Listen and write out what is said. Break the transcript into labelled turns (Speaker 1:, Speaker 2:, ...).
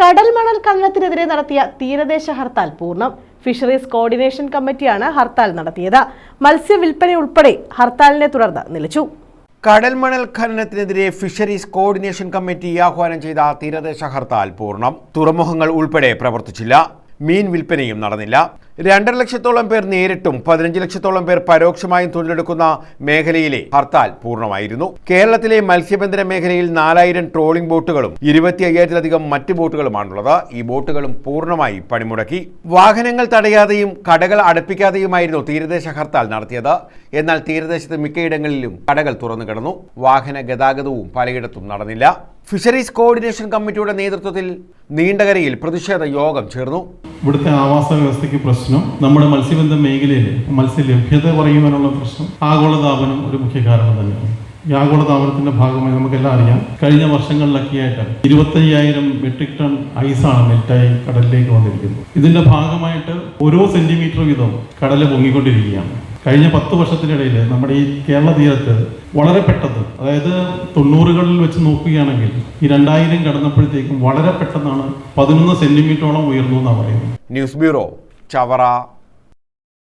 Speaker 1: കടൽ മണൽ ഖനനത്തിനെതിരെ നടത്തിയ തീരദേശ ഹർത്താൽ പൂർണം. ഫിഷറീസ് കോർഡിനേഷൻ കമ്മിറ്റിയാണ് ഹർത്താൽ നടത്തിയത്. മത്സ്യവിൽപ്പന ഉൾപ്പെടെ ഹർത്താലിനെ തുടർന്ന് നിലച്ചു.
Speaker 2: കടൽമണൽ ഖനനത്തിനെതിരെ ഫിഷറീസ് കോർഡിനേഷൻ കമ്മിറ്റി ആഹ്വാനം ചെയ്ത തീരദേശ ഹർത്താൽ പൂർണം. തുറമുഖങ്ങൾ ഉൾപ്പെടെ പ്രവർത്തിച്ചില്ല. മീൻ വിൽപ്പനയും നടന്നില്ല. രണ്ടര ലക്ഷത്തോളം പേർ നേരിട്ടും പതിനഞ്ച് ലക്ഷത്തോളം പേർ പരോക്ഷമായും തൊഴിലെടുക്കുന്ന മേഖലയിലെ ഹർത്താൽ പൂർണമായിരുന്നു. കേരളത്തിലെ മത്സ്യബന്ധന മേഖലയിൽ നാലായിരം ട്രോളിംഗ് ബോട്ടുകളും ഇരുപത്തി അയ്യായിരത്തിലധികം മറ്റ് ബോട്ടുകളുമാണുള്ളത്. ഈ ബോട്ടുകളും പൂർണമായി പണിമുടക്കി. വാഹനങ്ങൾ തടയാതെയും കടകൾ അടപ്പിക്കാതെയുമായിരുന്നു തീരദേശ ഹർത്താൽ നടത്തിയത്. എന്നാൽ തീരദേശത്ത് മിക്കയിടങ്ങളിലും കടകൾ തുറന്നു കിടന്നു. വാഹന ഗതാഗതവും പലയിടത്തും നടന്നില്ല. ഫിഷറീസ് കോർഡിനേഷൻ കമ്മിറ്റിയുടെ നേതൃത്വത്തിൽ നീണ്ടകരയിൽ പ്രതിഷേധ യോഗം ചേർന്നു.
Speaker 3: ഇവിടുത്തെ ആവാസ വ്യവസ്ഥയ്ക്ക് പ്രശ്നം നമ്മുടെ മത്സ്യബന്ധന മേഖലയിൽ മത്സ്യ ലഭ്യത കുറയുവാനുള്ള പ്രശ്നം ആഗോളതാപനം ഒരു മുഖ്യ കാരണം തന്നെയാണ്. ഈ ആഗോളതാപനത്തിന്റെ ഭാഗമായി നമുക്കെല്ലാം അറിയാം. കഴിഞ്ഞ വർഷങ്ങളിലൊക്കെയായിട്ട് ഇരുപത്തയ്യായിരം മെട്രിക് ടൺ ഐസാണ് മെൽറ്റായി കടലിലേക്ക് വന്നിരിക്കുന്നത്. ഇതിന്റെ ഭാഗമായിട്ട് ഓരോ സെന്റിമീറ്റർ വീതം കടൽ പൊങ്ങിക്കൊണ്ടിരിക്കുകയാണ്. കഴിഞ്ഞ പത്ത് വർഷത്തിനിടയിൽ നമ്മുടെ ഈ കേരള തീരത്ത് വളരെ പെട്ടെന്ന് അതായത് തൊണ്ണൂറുകളിൽ വെച്ച് നോക്കുകയാണെങ്കിൽ ഈ രണ്ടായിരം കടന്നപ്പോഴത്തേക്കും വളരെ പെട്ടെന്നാണ് പതിനൊന്ന് സെന്റിമീറ്ററോളം ഉയർന്നു എന്നാണ് പറയുന്നത്.
Speaker 2: News bureau Chavara.